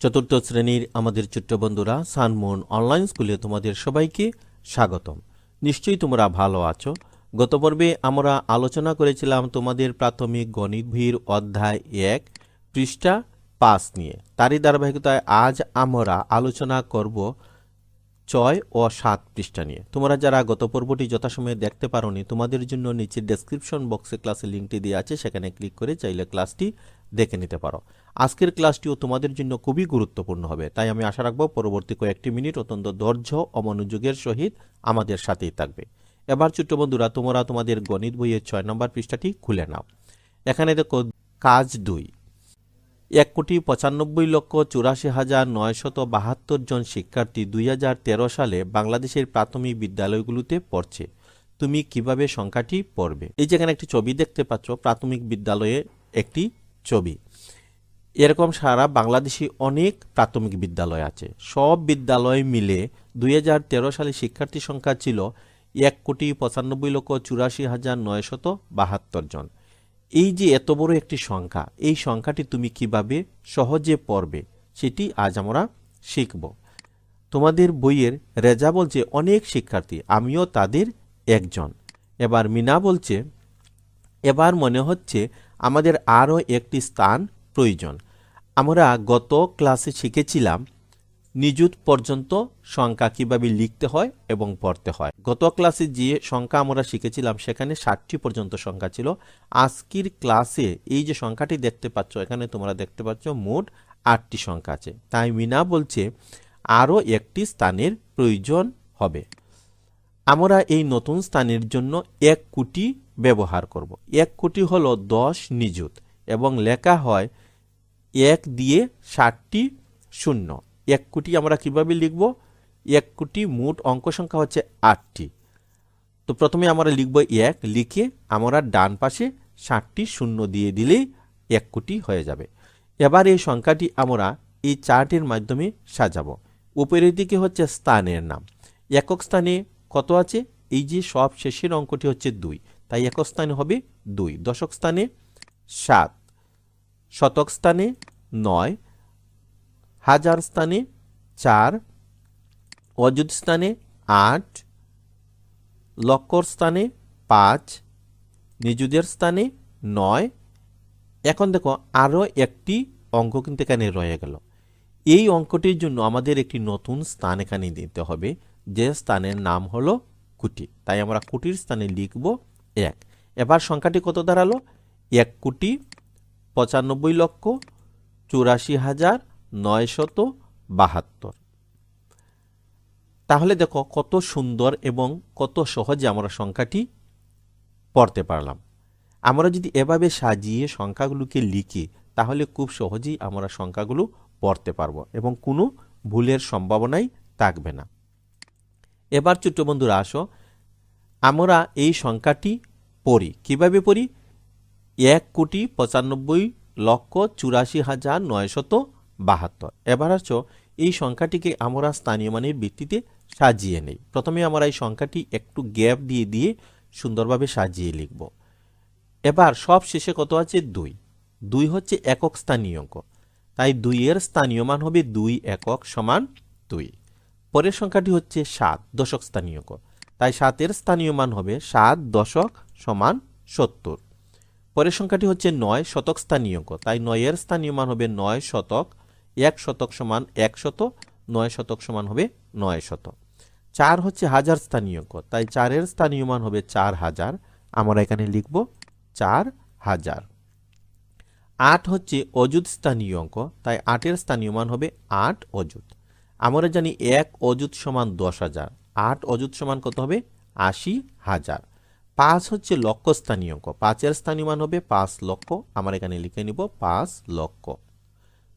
চতুর্থ শ্রেণির আমাদের ছোট্ট বন্ধুরা সানমুন অনলাইন স্কুলে তোমাদের সবাইকে স্বাগতম। নিশ্চয়ই তোমরা ভালো আছো। গত পর্বে আমরা আলোচনা করেছিলাম তোমাদের প্রাথমিক গণিত ভির অধ্যায় এক, পৃষ্ঠা পাঁচ নিয়ে। তারই ধারাবাহিকতায় আজ আমরা আলোচনা করব ছয় ও সাত পৃষ্ঠা নিয়ে। তোমরা যারা গত পর্বটি যথাসময়ে দেখতে পারোনি, তোমাদের জন্য নিচে ডেসক্রিপশন বক্সে ক্লাসের লিঙ্কটি দেওয়া আছে, সেখানে ক্লিক করে চাইলে ক্লাসটি দেখে নিতে পারো। আজকের ক্লাসটিও তোমাদের জন্য খুবই গুরুত্বপূর্ণ হবে। তাই আমি আশা রাখব পরবর্তী কয়েকটি মিনিট অত্যন্ত ধৈর্য ও মনোযোগের সহিত আমাদের সাথেই থাকবে। এবার ছোট্ট বন্ধুরা, তোমরা তোমাদের গণিত বইয়ের ছয় নম্বর পৃষ্ঠাটি খুলে নাও। এখানে দেখো, কাজ দুই। এক কোটি পঁচানব্বই লক্ষ চুরাশি হাজার নয়শত বাহাত্তর জন শিক্ষার্থী দুই হাজার তেরো সালে বাংলাদেশের প্রাথমিক বিদ্যালয়গুলোতে পড়ছে। তুমি কীভাবে সংখ্যাটি পড়বে? এই যেখানে একটি ছবি দেখতে পাচ্ছ, প্রাথমিক বিদ্যালয়ে একটি ছবি। এরকম সারা বাংলাদেশি অনেক প্রাথমিক বিদ্যালয় আছে। সব বিদ্যালয় মিলে দু হাজার তেরো সালে শিক্ষার্থী সংখ্যা ছিল এক কোটি পঁচানব্বই লক্ষ চুরাশি হাজার নয়শত বাহাত্তর জন। এই যে এত বড় একটি সংখ্যা, এই সংখ্যাটি তুমি কীভাবে সহজে পড়বে সেটি আজ আমরা শিখব। তোমাদের বইয়ের রেজা বলছে, অনেক শিক্ষার্থী, আমিও তাদের একজন। এবার মিনা বলছে, এবার মনে হচ্ছে আমাদের আরও একটি স্থান প্রয়োজন। আমরা গত ক্লাসে শিখেছিলাম, নিযুত পর্যন্ত সংখ্যা কীভাবে লিখতে হয় এবং পড়তে হয়। গত ক্লাসে যে সংখ্যা আমরা শিখেছিলাম, সেখানে ষাটটি পর্যন্ত সংখ্যা ছিল। আজকের ক্লাসে এই যে সংখ্যাটি দেখতে পাচ্ছ, এখানে তোমরা দেখতে পাচ্ছ মোট আটটি সংখ্যা আছে। তাই মিনা বলছে, আরও একটি স্থানের প্রয়োজন হবে। আমরা এই নতুন স্থানের জন্য এক কোটি ব্যবহার করব। এক কোটি হলো দশ নিযুত এবং লেখা হয় এক দিয়ে ষাটটি শূন্য। এক কোটি আমরা কীভাবে লিখব? এক কোটি মোট অঙ্ক সংখ্যা হচ্ছে আটটি। তো প্রথমে আমরা লিখব এক, লিখে আমরা ডান পাশে ষাটটি শূন্য দিয়ে দিলেই এক কোটি হয়ে যাবে। এবার এই সংখ্যাটি আমরা এই চার্টের মাধ্যমে সাজাবো। উপরের দিকে হচ্ছে স্থানের নাম। একক স্থানে কত আছে? এই যে সব শেষের অঙ্কটি হচ্ছে দুই। তাই একক স্থানে হবে দুই। দশক স্থানে সাত। শতক স্থানে নয়, হাজার স্থানে চার, অযুত স্থানে আট লক্ষর স্থানে পাঁচ নিজুদের স্থানে নয়। এখন দেখো, আরও একটি অঙ্ক কিন্তু এখানে রয়ে গেল। এই অঙ্কটির জন্য আমাদের একটি নতুন স্থান এখানে দিতে হবে, যে স্থানের নাম হলো কুটি। তাই আমরা কুটির স্থানে লিখব এক। এবার সংখ্যাটি কত দাঁড়াল? এক কোটি পঁচানব্বই লক্ষ চুরাশি হাজার নয়শত বাহাত্তর। তাহলে দেখো কত সুন্দর এবং কত সহজে আমরা সংখ্যাটি পড়তে পারলাম। আমরা যদি এভাবে সাজিয়ে সংখ্যাগুলোকে লিখি, তাহলে খুব সহজেই আমরা সংখ্যাগুলো পড়তে পারব এবং কোনো ভুলের সম্ভাবনাই থাকবে না। এবার ছোট্ট বন্ধুরা আসো, আমরা এই সংখ্যাটি পড়ি। কীভাবে পড়ি? এক কোটি পঁচানব্বই লক্ষ চুরাশি হাজার নয়শত বাহাত্তর। এবার আছো এই সংখ্যাটিকে আমরা স্থানীয় মানের ভিত্তিতে সাজিয়ে নেই। প্রথমে আমরা এই সংখ্যাটি একটু গ্যাপ দিয়ে দিয়ে সুন্দরভাবে সাজিয়ে লিখব। এবার সব শেষে কত আছে? দুই। দুই হচ্ছে একক স্থানীয় অঙ্ক। তাই দুইয়ের স্থানীয় মান হবে দুই একক সমান দুই। পরের সংখ্যাটি হচ্ছে সাত, দশক স্থানীয় অঙ্ক। তাই সাতের স্থানীয় মান হবে সাত দশক সমান সত্তর। পরের সংখ্যাটি হচ্ছে নয় শতক স্থানীয় অঙ্ক। তাই নয়ের স্থানীয় মান হবে নয় শতক, এক শতক সমান এক শত নয় শতক সমান হবে নয় শত চার হচ্ছে হাজার স্থানীয় অঙ্ক। তাই চারের স্থানীয় মান হবে চার হাজার। আমরা এখানে লিখব চার হাজার। আট হচ্ছে অযুত স্থানীয় অঙ্ক। তাই আটের স্থানীয় মান হবে আট অযুত। আমরা জানি এক অযুত সমান দশ হাজার। আট অযুত সমান কত হবে? আশি হাজার। পাঁচ হচ্ছে লক্ষ স্থানীয় অঙ্ক। পাঁচের স্থানীয় মান হবে পাঁচ লক্ষ। আমরা এখানে লিখে নিব পাঁচ লক্ষ।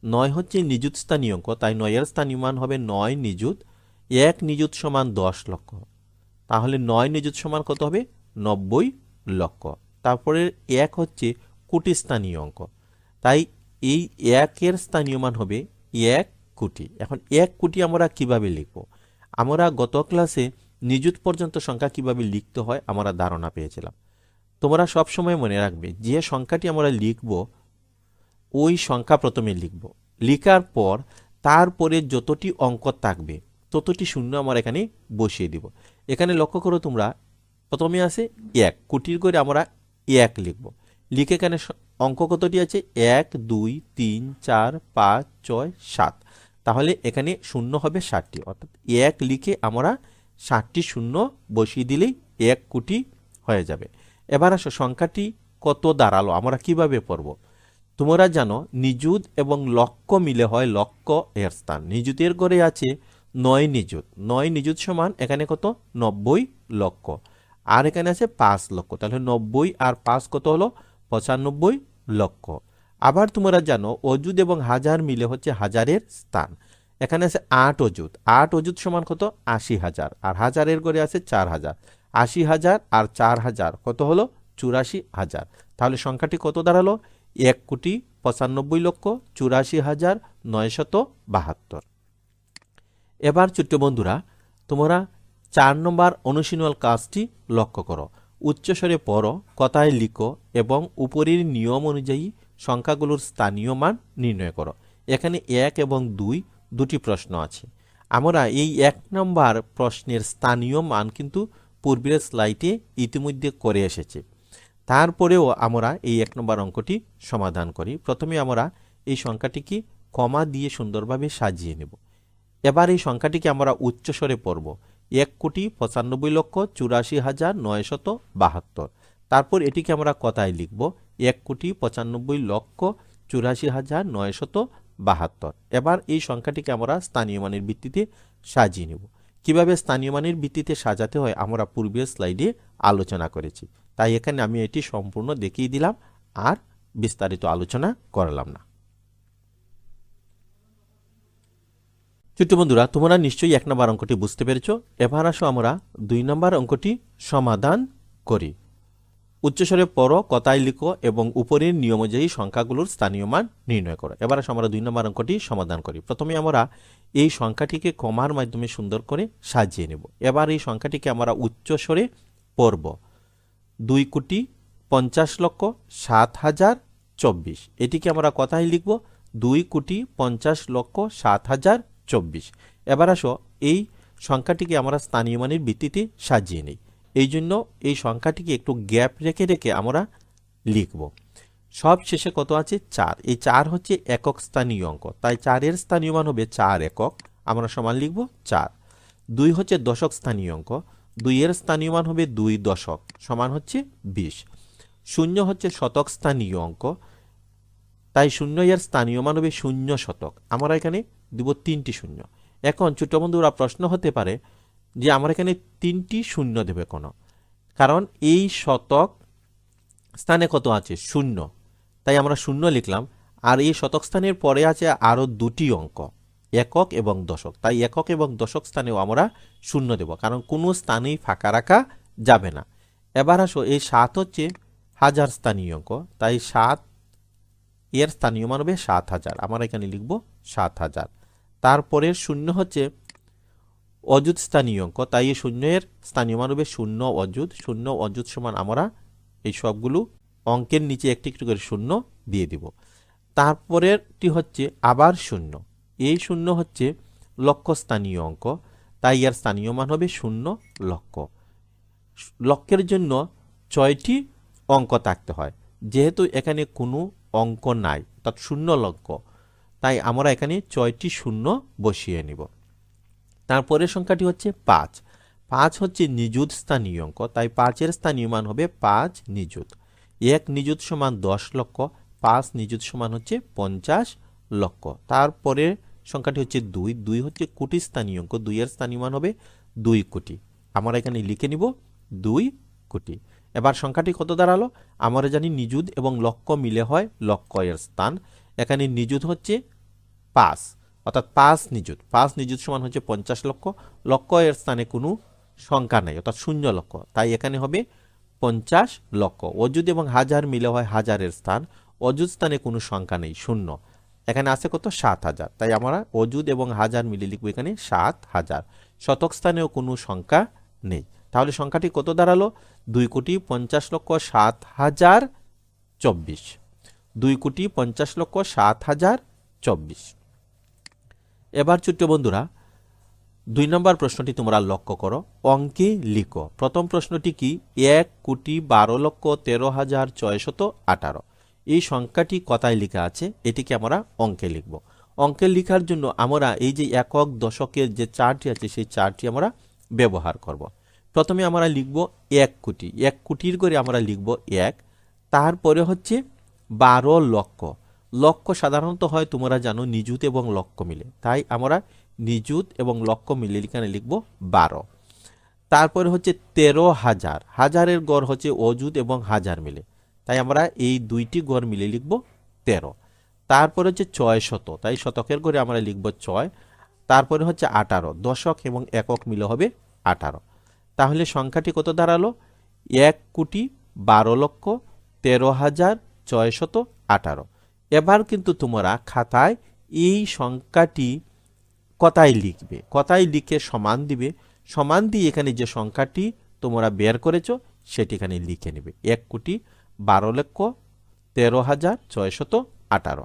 নয় হচ্ছে নিযুত স্থানীয় অঙ্ক, তাই নয়ের স্থানীয় মান হবে নয় নিযুত। এক নিযুত সমান দশ লক্ষ। তাহলে নয় নিযুত সমান কত হবে? নব্বই লক্ষ। তারপরে এক হচ্ছে কোটি স্থানীয় অঙ্ক। তাই এই একের স্থানীয় মান হবে এক কোটি। এখন এক কোটি আমরা কীভাবে লিখব? আমরা গত ক্লাসে নিযুত পর্যন্ত সংখ্যা কীভাবে লিখতে হয়, আমরা ধারণা পেয়েছিলাম। তোমরা সব সময় মনে রাখবে, যে সংখ্যাটি আমরা লিখব, ওই সংখ্যা প্রথমে লিখব। লিখার পর, তারপরে যতটি অঙ্ক থাকবে, ততটি শূন্য আমরা এখানে বসিয়ে দিব। এখানে লক্ষ্য করো তোমরা, প্রথমে আছে এক, কোটির করে আমরা এক লিখব। লিখে এখানে অঙ্ক কতটি আছে? এক, দুই, তিন, চার, পাঁচ, ছয়, সাত। তাহলে এখানে শূন্য হবে ষাটটি, অর্থাৎ এক লিখে আমরা ষাটটি শূন্য বসিয়ে দিলেই এক কোটি হয়ে যাবে। এবার আসো, সংখ্যাটি কত দাঁড়াল? আমরা কীভাবে পড়ব? তোমরা জানো, নিযুত এবং লক্ষ মিলে হয় লক্ষ এর স্থান। নিযুতের ঘরে আছে নয় নিযুত। নয় নিযুত সমান এখানে কত? নব্বই লক্ষ। আর এখানে আছে পাঁচ লক্ষ। তাহলে নব্বই আর পাঁচ কত হলো? পঁচানব্বই লক্ষ। আবার তোমরা জানো, অযুত এবং হাজার মিলে হচ্ছে হাজারের স্থান। এখানে আছে আট অযুত। আট অযুত সমান কত? আশি হাজার। আর হাজারের ঘরে আছে চার হাজার। আশি হাজার আর চার হাজার কত হলো? চুরাশি হাজার। তাহলে সংখ্যাটি কত দাঁড়াল? এক কোটি পঁচানব্বই লক্ষ চুরাশি হাজার নয়শত বাহাত্তর। এবার ছোট্ট বন্ধুরা, তোমরা চার নম্বর অনুশীলন কাজটি লক্ষ্য করো। উচ্চস্বরে পড়ো, কথায় লিখো এবং উপরের নিয়ম অনুযায়ী সংখ্যাগুলোর স্থানীয় মান নির্ণয় করো। এখানে এক এবং দুই দুটি প্রশ্ন আছে। আমরা এই এক নম্বর প্রশ্নের স্থানীয় মান কিন্তু পূর্বের স্লাইডে ইতিমধ্যে করে এসেছে। তারপরেও আমরা এই এক নম্বর অঙ্কটি সমাধান করি। প্রথমে আমরা এই সংখ্যাটিকে কমা দিয়ে সুন্দরভাবে সাজিয়ে নেব। এবার এই সংখ্যাটিকে আমরা উচ্চস্বরে পড়ব। এক কোটি পঁচানব্বই লক্ষ চুরাশি হাজার নয়শত বাহাত্তর। তারপর এটিকে আমরা কথায় লিখব। এক কোটি পঁচানব্বই লক্ষ চুরাশি হাজার নয়শত বাহাত্তর। এবার এই সংখ্যাটিকে আমরা স্থানীয় মানের ভিত্তিতে সাজিয়ে নেব। কীভাবে স্থানীয় মানের ভিত্তিতে সাজাতে হয় আমরা পূর্বের স্লাইডে আলোচনা করেছি। তাই এখানে আমি এটি সম্পূর্ণ দেখিয়ে দিলাম আর বিস্তারিত আলোচনা করলাম না। ছোট্ট বন্ধুরা, তোমরা নিশ্চয়ই এক নম্বর অঙ্কটি বুঝতে পেরেছ। এবার আসো আমরা দুই নম্বর অঙ্কটি সমাধান করি। উচ্চস্বরে পড়ো, কথায় লিখো এবং উপরের নিয়ম অনুযায়ী সংখ্যাগুলোর স্থানীয় মান নির্ণয় করো। এবার আসো আমরা দুই নম্বর অঙ্কটি সমাধান করি। প্রথমে আমরা এই সংখ্যাটিকে কমার মাধ্যমে সুন্দর করে সাজিয়ে নেব। এবার এই সংখ্যাটিকে আমরা উচ্চস্বরে পড়ব। দুই কোটি পঞ্চাশ লক্ষ সাত হাজার চব্বিশ। এটিকে আমরা কথায় লিখব, দুই কোটি পঞ্চাশ লক্ষ সাত হাজার চব্বিশ। এবার আসো এই সংখ্যাটিকে আমরা স্থানীয় মানের ভিত্তিতে সাজিয়ে নিই। এই জন্য এই সংখ্যাটিকে একটু গ্যাপ রেখে রেখে আমরা লিখব। সব শেষে কত আছে? চার। এই চার হচ্ছে একক স্থানীয় অঙ্ক। তাই চারের স্থানীয় মান হবে চার একক। আমরা সমান লিখব চার। দুই হচ্ছে দশক স্থানীয় অঙ্ক। দুইয়ের স্থানীয় মান হবে দুই দশক। সমান হচ্ছে বিশ। শূন্য হচ্ছে শতক স্থানীয় অঙ্ক। তাই শূন্য এর স্থানীয় মান হবে শূন্য শতক। আমরা এখানে দিব তিনটি শূন্য। এখন ছোট বন্ধুরা প্রশ্ন হতে পারে যে আমার এখানে তিনটি শূন্য দেবে কোনো। কারণ এই শতক স্থানে কত আছে? শূন্য। তাই আমরা শূন্য লিখলাম। আর এই শতক স্থানের পরে আছে আরও দুটি অঙ্ক, একক এবং দশক। তাই একক এবং দশক স্থানেও আমরা শূন্য দেব, কারণ কোনো স্থানেই ফাঁকা রাখা যাবে না। এবার আসো, এই সাত হচ্ছে হাজার স্থানীয় অঙ্ক। তাই সাত, এর স্থানীয় মান হবে সাত হাজার। আমরা এখানে লিখব সাত হাজার। তারপরের শূন্য হচ্ছে অযুত স্থানীয় অঙ্ক। তাই এই শূন্যের স্থানীয় মান হবে শূন্য অযুত। শূন্য অযুত সমান আমরা এই সবগুলো অঙ্কের নিচে একটি একটি করে শূন্য দিয়ে দিব। তারপরেরটি হচ্ছে আবার শূন্য। এই শূন্য হচ্ছে লক্ষ্য স্থানীয় অঙ্ক। তাই এর স্থানীয় মান হবে শূন্য লক্ষ লক্ষ্যের জন্য ছয়টি অঙ্ক থাকতে হয়। যেহেতু এখানে কোনো অঙ্ক নাই, অর্থাৎ শূন্য লক্ষ্য, তাই আমরা এখানে ছয়টি শূন্য বসিয়ে নিব। তারপরের সংখ্যাটি হচ্ছে পাঁচ। পাঁচ হচ্ছে নিযুত স্থানীয় অঙ্ক, তাই পাঁচের স্থানীয় মান হবে পাঁচ নিযুত। এক নিযুত সমান দশ লক্ষ, পাঁচ নিযুত সমান হচ্ছে পঞ্চাশ লক্ষ। তারপরে সংখ্যাটি হচ্ছে দুই দুই হচ্ছে কোটি স্থানীয় অঙ্ক, দুইয়ের স্থানীয় মান হবে দুই কোটি। আমরা এখানে লিখে নিব দুই কোটি। এবার সংখ্যাটি কত দাঁড়াল? আমরা জানি নিযুত এবং লক্ষ মিলে হয় লক্ষ এর স্থান। এখানে নিযুত হচ্ছে পাঁচ। অর্থাৎ পাঁচ নিযুত। পাঁচ নিযুত সমান হচ্ছে পঞ্চাশ লক্ষ। লক্ষ এর স্থানে কোনো সংখ্যা নেই, অর্থাৎ শূন্য লক্ষ। তাই এখানে হবে পঞ্চাশ লক্ষ। অযুত এবং হাজার মিলে হয় হাজারের স্থান। অযুত স্থানে কোনো সংখ্যা নেই, শূন্য। এখানে আছে কত? সাত হাজার। তাই আমরা অযুত এবং হাজার মিলে লিখব এখানে সাত হাজার। শতক স্থানেও কোনো সংখ্যা নেই। তাহলে সংখ্যাটি কত দাঁড়াল? দুই কোটি পঞ্চাশ লক্ষ সাত হাজার চব্বিশ। দুই কোটি পঞ্চাশ লক্ষ সাত হাজার চব্বিশ। এবার ছোট্ট বন্ধুরা, দুই নম্বর প্রশ্নটি তোমরা লক্ষ্য করো, অঙ্কে লিখো। প্রথম প্রশ্নটি কি? এক কোটি বারো লক্ষ তেরো হাজার ছয়শত আঠারো। এই সংখ্যাটি কথায় লেখা আছে, এটিকে আমরা অঙ্কে লিখব। অঙ্কে লেখার জন্য আমরা এই যে একক দশকের যে চারটি আছে, সেই চারটি আমরা ব্যবহার করব। প্রথমে আমরা লিখব এক কোটি। এক কোটির করে আমরা লিখব এক। তারপরে হচ্ছে বারো লক্ষ। লক্ষ সাধারণত হয় তোমরা জানো নিযুত এবং লক্ষ্য মিলে। তাই আমরা নিযুত এবং লক্ষ মিলে এখানে লিখব বারো। তারপরে হচ্ছে তেরো হাজার। হাজারের গড় হচ্ছে অযুত এবং হাজার মিলে। তাই আমরা এই দুইটি গড় মিলে লিখব তেরো। তারপরে হচ্ছে ছয় শত। তাই শতকের গড়ে আমরা লিখব ছয়। তারপরে হচ্ছে আঠারো। দশক এবং একক মিলে হবে আঠারো। তাহলে সংখ্যাটি কত দাঁড়াল? এক কোটি বারো লক্ষ তেরো হাজার ছয়শত আঠারো। এবার কিন্তু তোমরা খাতায় এই সংখ্যাটি কথায় লিখবে। কথায় লিখে সমান দিবে। সমান দিয়ে এখানে যে সংখ্যাটি তোমরা বের করেছ সেটি এখানে লিখে নেবে। এক কোটি বারো লক্ষ তেরো হাজার ছয়শত আঠারো।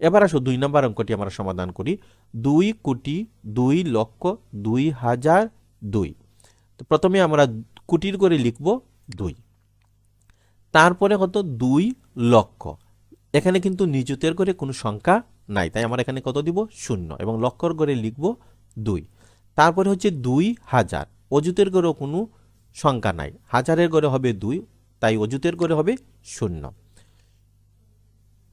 এবার আসো দুই নম্বর অঙ্কটি আমরা সমাধান করি। দুই কোটি দুই লক্ষ দুই হাজার দুই। তো প্রথমে আমরা কোটির করে লিখব দুই। তারপরে কত? দুই লক্ষ। এখানে কিন্তু নিযুতের করে কোনো সংখ্যা নাই। তাই আমরা এখানে কত দিব? শূন্য। এবং লক্ষর করে লিখব দুই। তারপরে হচ্ছে দুই হাজার। অজুতের গড়েও কোনো সংখ্যা নাই। হাজারের গড়ে হবে দুই, তাই অজুতের গড়ে হবে শূন্য।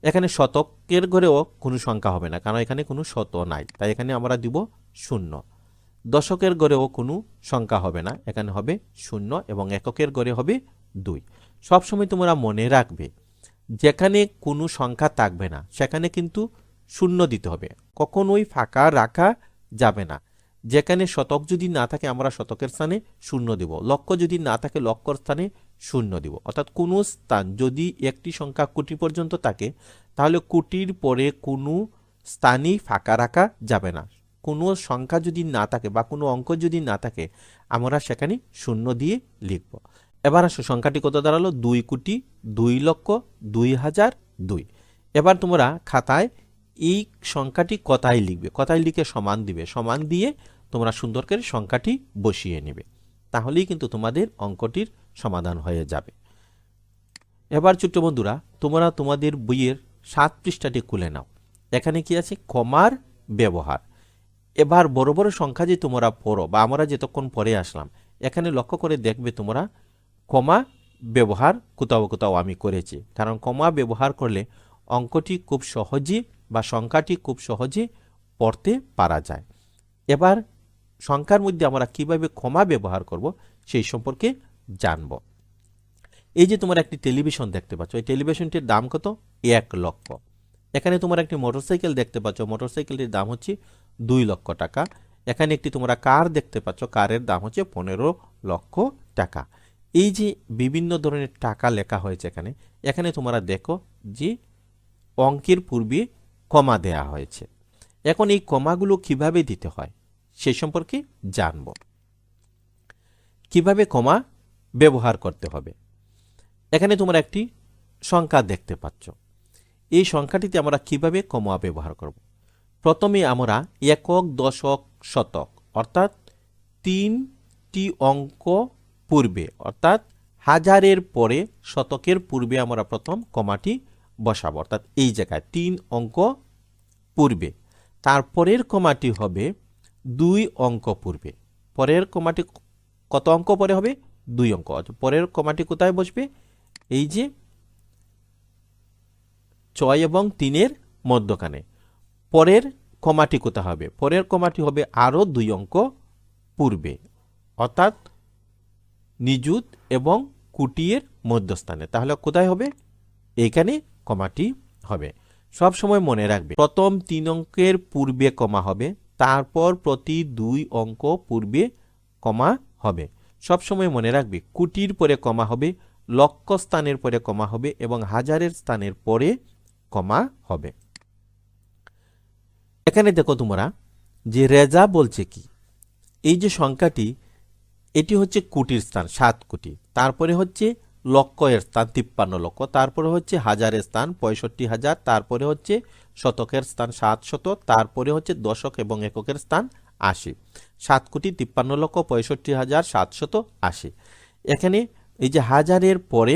এখানে শতকের ঘরেও কোনো সংখ্যা হবে না, কারণ এখানে কোনো শত নাই। তাই এখানে আমরা দিব শূন্য। দশকের গড়েও কোনো সংখ্যা হবে না। এখানে হবে শূন্য এবং এককের গড়ে হবে দুই। সবসময় তোমরা মনে রাখবে যেখানে কোনো সংখ্যা থাকবে না, সেখানে কিন্তু শূন্য দিতে হবে। কখনোই ফাঁকা রাখা যাবে না। যেখানে শতক যদি না থাকে, আমরা শতকের স্থানে শূন্য দেব। লক্ষ্য যদি না থাকে লক্ষর স্থানে শূন্য দিব। অর্থাৎ কোনো স্থান যদি একটি সংখ্যা কোটি পর্যন্ত থাকে, তাহলে কোটির পরে কোনো স্থানই ফাঁকা রাখা যাবে না। কোনো সংখ্যা যদি না থাকে বা কোনো অঙ্ক যদি না থাকে, আমরা সেখানে শূন্য দিয়ে লিখব। এবার সংখ্যাটি কত দাঁড়াল? দুই কোটি দুই লক্ষ দুই হাজার দুই। এবার তোমরা খাতায় এই সংখ্যাটি কথায় লিখবে। কথায় লিখে সমান দিবে। সমান দিয়ে তোমরা সুন্দর করে সংখ্যাটি বসিয়ে নেবে। তাহলেই কিন্তু তোমাদের অঙ্কটির সমাধান হয়ে যাবে। এবার ছোট্ট বন্ধুরা, তোমরা তোমাদের বইয়ের সাত পৃষ্ঠাটি খুলে নাও। এখানে কি আছে? কমার ব্যবহার। এবার বড় বড় সংখ্যা যে তোমরা পড়ো বা আমরা যেতক্ষণ পরে আসলাম, এখানে লক্ষ্য করে দেখবে তোমরা কমা ব্যবহার কোথাও কোথাও আমি করেছি। কারণ কমা ব্যবহার করলে অঙ্কটি খুব সহজে বা সংখ্যাটি খুব সহজে পড়তে পারা যায়। এবার সংখ্যার মধ্যে আমরা কীভাবে ক্ষমা ব্যবহার করব সেই সম্পর্কে জানব। এই যে তোমার একটি টেলিভিশন দেখতে পাচ্ছ, এই টেলিভিশনটির দাম কত? এক লক্ষ। এখানে তোমার একটি মোটরসাইকেল দেখতে পাচ্ছ, মোটরসাইকেলটির দাম হচ্ছে দুই লক্ষ টাকা। এখানে একটি তোমরা কার দেখতে পাচ্ছ, কারের দাম হচ্ছে পনেরো লক্ষ টাকা। এই যে বিভিন্ন ধরনের টাকা লেখা হয়েছে এখানে এখানে তোমরা দেখো যে অঙ্কের পূর্বে কমা দেয়া হয়েছে। এখন এই কমাগুলো কীভাবে দিতে হয় সে সম্পর্কে জানব। কীভাবে কমা ব্যবহার করতে হবে? এখানে তোমরা একটি সংখ্যা দেখতে পাচ্ছ। এই সংখ্যাটিতে আমরা কীভাবে কমা ব্যবহার করব? প্রথমে আমরা একক, দশক, শতক, অর্থাৎ তিনটি অঙ্ক পূর্বে, অর্থাৎ হাজারের পরে, শতকের পূর্বে আমরা প্রথম কমাটি বসাবো। অর্থাৎ এই জায়গায় তিন অঙ্ক পূর্বে। তারপরের কমাটি হবে দুই অঙ্ক পূর্বে। পরের কমাটি কত অঙ্ক পরে হবে? দুই অঙ্ক। পরের কমাটি কোথায় বসবে? এই যে ছয় এবং তিনের মধ্যখানে। পরের কমাটি কোথায় হবে? পরের কমাটি হবে আরও দুই অঙ্ক পূর্বে। অর্থাৎ নিযুত এবং কুটিয়ের মধ্যস্থানে। তাহলে কোথায় হবে? এইখানে কমাটি হবে। সব সময় মনে রাখবে, প্রথম তিন অঙ্কের পূর্বে কমা হবে, তারপর প্রতি দুই অঙ্ক পূর্বে কমা হবে। সব সময় মনে রাখবে, কুটির পরে কমা হবে লক্ষ স্থানের পরে কমা হবে এবং হাজারের স্থানের পরে কমা হবে। এখানে দেখো তোমরা, যে রেজা বলছে কি? এই যে সংখ্যাটি এটি হচ্ছে কোটির স্থান, সাত কোটি। তারপরে হচ্ছে লক্ষ এর স্থান, তিপ্পান্ন লক্ষ। তারপরে হচ্ছে হাজারের স্থান, পঁয়ষট্টি হাজার। তারপরে হচ্ছে শতকের স্থান, সাত শত। তারপরে হচ্ছে দশক এবং এককের স্থান, আশি। সাত কোটি, তিপ্পান্ন লক্ষ, পঁয়ষট্টি হাজার সাতশত আশি। এখানে এই যে হাজারের পরে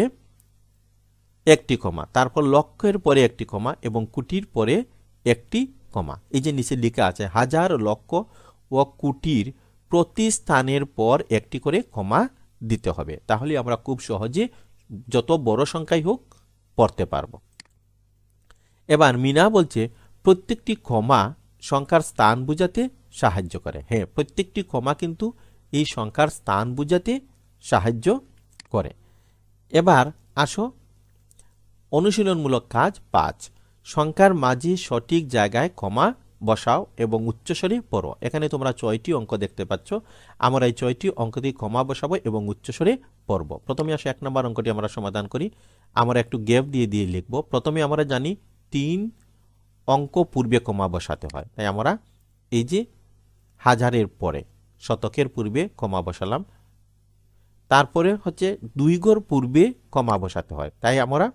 একটি কমা, তারপর লক্ষের পরে একটি কমা এবং কুটির পরে একটি কমা। এই যে নিচে লেখা আছে, হাজার লক্ষ ও কুটির প্রতি স্থানের পর একটি করে কমা দিতে হবে। তাহলে আমরা খুব সহজে যত বড় সংখ্যাই হোক পড়তে পারব। এবার মিনা বলছে, প্রত্যেকটি কমা সংখ্যার স্থান বোঝাতে সাহায্য করে। হ্যাঁ প্রত্যেকটি কমা কিন্তু এই সংখ্যার স্থান বোঝাতে সাহায্য করে। এবার আসো, অনুশীলনমূলক কাজ পাঁচ। সংখ্যার মাঝে সঠিক জায়গায় কমা বসাও এবং উচ্চস্বরে পড়ো। এখানে তোমরা ছয়টি অঙ্ক দেখতে পাচ্ছ। আমরা এই ছয়টি অঙ্ক দিয়ে কমা বসাবো এবং উচ্চস্বরে পড়ব। প্রথমে আসে এক নম্বর অঙ্কটি আমরা সমাধান করি। আমরা একটু গ্যাপ দিয়ে দিয়ে লিখব। প্রথমে আমরা জানি তিন অঙ্ক পূর্বে কমা বসাতে হয়। তাই আমরা এই যে হাজারের পরে, শতকের পূর্বে কমা বসালাম। তারপরে হচ্ছে দুই গড় পূর্বে কমা বসাতে হয়। তাই আমরা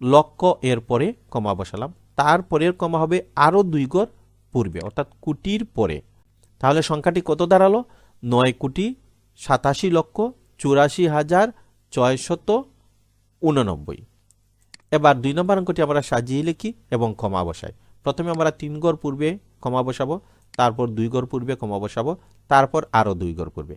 লক্ষ এর পরে কমা বসালাম। তারপরের কমা হবে আরও দুই গড় পূর্বে, অর্থাৎ কুটির পরে। তাহলে সংখ্যাটি কত দাঁড়াল? নয় কোটি সাতাশি লক্ষ চুরাশি হাজার ছয়শত উননব্বই। এবার দুই নম্বর অঙ্কটি আমরা সাজিয়ে লিখি এবং কমা বসাই। প্রথমে আমরা তিন গড় পূর্বে কমা বসাবো, তারপর দুই গড় পূর্বে কমা বসাবো, তারপর আরও দুই গড় পূর্বে।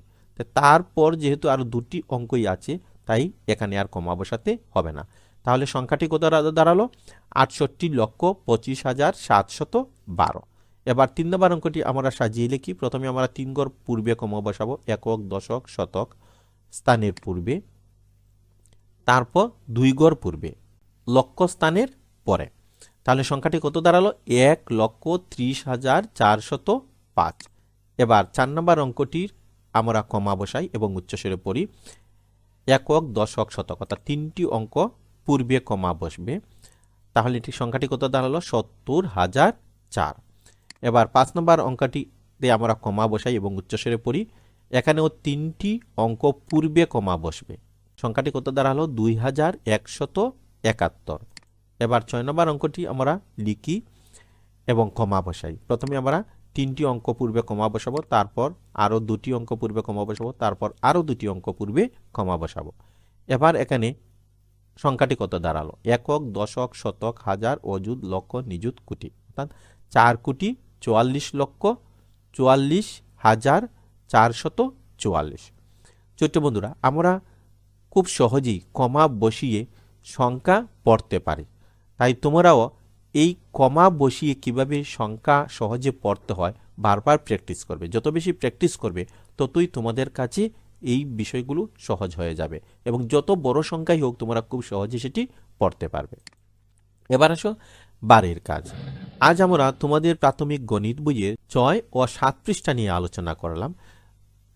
তারপর যেহেতু আরও দুটি অঙ্কই আছে, তাই এখানে আর কমা বসাতে হবে না। তাহলে সংখ্যাটি কত দাঁড়াল? আটষট্টি লক্ষ পঁচিশ হাজার সাতশত বারো। এবার তিন নম্বর অঙ্কটি আমরা সাজিয়ে লিখি। প্রথমে আমরা তিন গড় পূর্বে কমা বসাবো। একক, দশক, শতক, স্থানের পূর্বে। তারপর দুই গড় পূর্বে। লক্ষ স্থানের পরে। তাহলে সংখ্যাটি কত দাঁড়াল? এক লক্ষ ত্রিশ হাজার চারশত পাঁচ। এবার চার নম্বর অঙ্কটির আমরা কমা বসাই এবং উচ্চস্বরে পড়ি। একক, দশক, শতক। অর্থাৎ তিনটি অঙ্ক পূর্বে কমা বসবে। তাহলে এটি সংখ্যাটি কত দাঁড়াল? সত্তর হাজার চার। এবার পাঁচ নম্বর অঙ্কটিতে আমরা কমা বসাই এবং উচ্চস্বরে পড়ি। এখানেও তিনটি অঙ্ক পূর্বে কমা বসবে। সংখ্যাটি কত দাঁড়াল? দুই হাজার একশত একাত্তর। এবার ছয় নম্বর অঙ্কটি আমরা লিখি এবং কমা বসাই। প্রথমে আমরা তিনটি অঙ্ক পূর্বে কমা বসাবো, তারপর আরও দুটি অঙ্ক পূর্বে কমা বসাবো, তারপর আরও দুটি অঙ্ক পূর্বে কমা বসাবো। এবার এখানে সংখ্যাটি কত দাঁড়াল? একক, দশক, শতক, হাজার, অযুত, লক্ষ, নিযুত, কোটি। অর্থাৎ চার কোটি চুয়াল্লিশ লক্ষ, চুয়াল্লিশ হাজার, চারশত চুয়াল্লিশ। ছোট্ট বন্ধুরা, আমরা খুব সহজেই কমা বসিয়ে সংখ্যা পড়তে পারি। তাই তোমরাও এই কমা বসিয়ে কীভাবে সংখ্যা সহজে পড়তে হয় বারবার প্র্যাকটিস করবে। যত বেশি প্র্যাকটিস করবে, ততই তোমাদের কাছে এই বিষয়গুলো সহজ হয়ে যাবে এবং যত বড় সংখ্যাই হোক তোমরা খুব সহজে সেটি পড়তে পারবে। এবার আসো বারের কাজ। আজ আমরা তোমাদের প্রাথমিক গণিত বইয়ের ছয় ও সাত পৃষ্ঠা নিয়ে আলোচনা করলাম।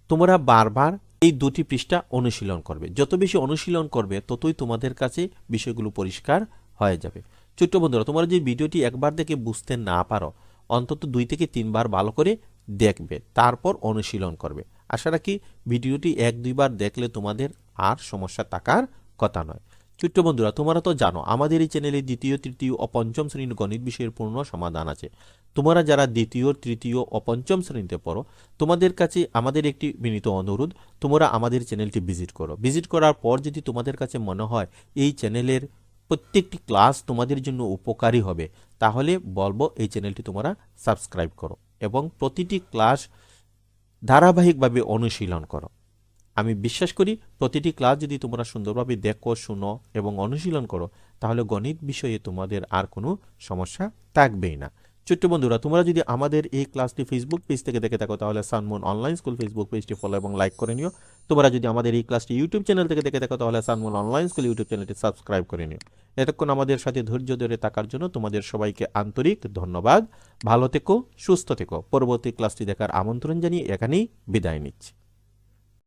তোমরা বারবার এই দুটি পৃষ্ঠা অনুশীলন করবে। যত বেশি অনুশীলন করবে, ততই তোমাদের কাছে বিষয়গুলো পরিষ্কার হয়ে যাবে। ছোট্ট বন্ধুরা, তোমরা যে ভিডিওটি একবার দেখে বুঝতে না পারো, অন্তত দুই থেকে তিনবার ভালো করে দেখবে, তারপর অনুশীলন করবে। আশা রাখি ভিডিওটি এক, দুইবার দেখলে তোমাদের আর সমস্যা থাকার কথা নয়। ছোট্ট বন্ধুরা, তোমরা তো জানো, আমাদের এই চ্যানেলে দ্বিতীয়, তৃতীয় ও পঞ্চম শ্রেণির গণিত বিষয়ের পূর্ণ সমাধান আছে। তোমরা যারা দ্বিতীয়, তৃতীয় ও পঞ্চম শ্রেণীতে পড়ো, তোমাদের কাছে আমাদের একটি বিনীত অনুরোধ, তোমরা আমাদের চ্যানেলটি ভিজিট করো। ভিজিট করার পর যদি তোমাদের কাছে মনে হয় এই চ্যানেলের প্রত্যেকটি ক্লাস তোমাদের জন্য উপকারী হবে, তাহলে বলব এই চ্যানেলটি তোমরা সাবস্ক্রাইব করো এবং প্রতিটি ক্লাস ধারাবাহিকভাবে অনুশীলন করো। আমি বিশ্বাস করি প্রতিটি ক্লাস যদি তোমরা সুন্দরভাবে দেখো, শুনো এবং অনুশীলন করো, তাহলে গণিত বিষয়ে তোমাদের আর কোনো সমস্যা থাকবেই না। ছোট্ট বন্ধুরা, তোমরা যদি আমাদের এই ক্লাসটি ফেসবুক পেজ থেকে দেখে থাকো, তাহলে সানমুন অনলাইন স্কুল ফেসবুক পেজটি ফলো এবং লাইক করে নিও। তোমরা যদি আমাদের এই ক্লাসটি ইউটিউব চ্যানেল থেকে দেখে থাকো, তাহলে সানমুন অনলাইন স্কুল ইউটিউব চ্যানেলটি সাবস্ক্রাইব করে নিও। এতক্ষণ আমাদের সাথে ধৈর্য ধরে থাকার জন্য তোমাদের সবাইকে আন্তরিক ধন্যবাদ। ভালো থেকো, সুস্থ থেকো। পরবর্তী ক্লাসটি দেখার আমন্ত্রণ জানিয়ে এখানেই বিদায় নিচ্ছি।